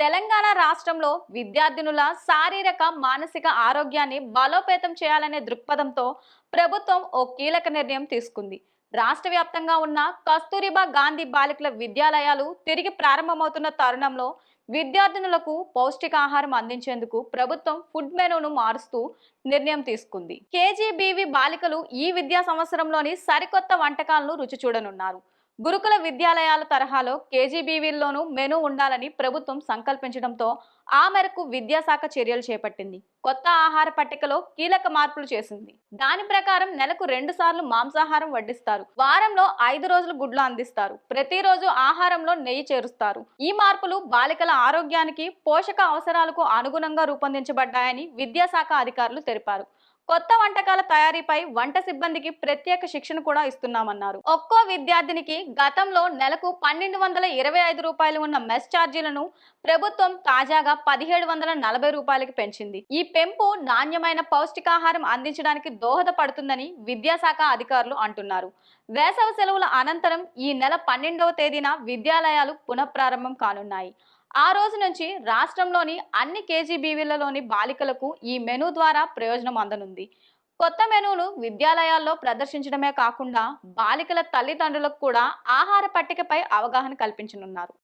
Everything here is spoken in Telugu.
తెలంగాణ రాష్ట్రంలో విద్యార్థినుల శారీరక మానసిక ఆరోగ్యాన్ని బలోపేతం చేయాలనే దృక్పథంతో ప్రభుత్వం ఓ కీలక నిర్ణయం తీసుకుంది. రాష్ట్ర వ్యాప్తంగా ఉన్న కస్తూరిబా గాంధీ బాలికల విద్యాలయాలు తిరిగి ప్రారంభమవుతున్న తరుణంలో విద్యార్థినులకు పౌష్టికాహారం అందించేందుకు ప్రభుత్వం ఫుడ్ మెనూను మారుస్తూ నిర్ణయం తీసుకుంది. కేజీబీవి బాలికలు ఈ విద్యా సంవత్సరంలోని సరికొత్త వంటకాలను రుచి చూడనున్నారు. గురుకుల విద్యాలయాల తరహాలో కేజీబీవీల్లోనూ మెనూ ఉండాలని ప్రభుత్వం సంకల్పించడంతో ఆ మేరకు విద్యాశాఖ చర్యలు చేపట్టింది. కొత్త ఆహార పట్టికలో కీలక మార్పులు చేసింది. దాని ప్రకారం నెలకు రెండు సార్లు మాంసాహారం వడ్డిస్తారు. వారంలో ఐదు రోజులు గుడ్లు అందిస్తారు. ప్రతిరోజు ఆహారంలో నెయ్యి చేరుస్తారు. ఈ మార్పులు బాలికల ఆరోగ్యానికి పోషక అవసరాలకు అనుగుణంగా రూపొందించబడ్డాయని విద్యాశాఖ అధికారులు తెలిపారు. కొత్త వంటకాల తయారీపై వంట సిబ్బందికి ప్రత్యేక శిక్షణ కూడా ఇస్తున్నామన్నారు. ఒక్కో విద్యార్థినికి గతంలో నెలకు పన్నెండు వందల ఇరవై ఐదు రూపాయలు ఉన్న మెస్ ఛార్జీలను ప్రభుత్వం తాజాగా పదిహేడు వందల నలభై రూపాయలకి పెంచింది. ఈ పెంపు నాణ్యమైన పౌష్టికాహారం అందించడానికి దోహదపడుతుందని విద్యాశాఖ అధికారులు అంటున్నారు. వేసవి సెలవుల అనంతరం ఈ నెల పన్నెండవ తేదీన విద్యాలయాలు పునఃప్రారంభం కానున్నాయి. ఆ రోజు నుంచి రాష్ట్రంలోని అన్ని కేజీబీవీలలోని బాలికలకు ఈ మెనూ ద్వారా ప్రయోజనం అందనుంది. కొత్త మెనూను విద్యాలయాల్లో ప్రదర్శించడమే కాకుండా బాలికల తల్లిదండ్రులకు కూడా ఆహార పట్టికపై అవగాహన కల్పించనున్నారు.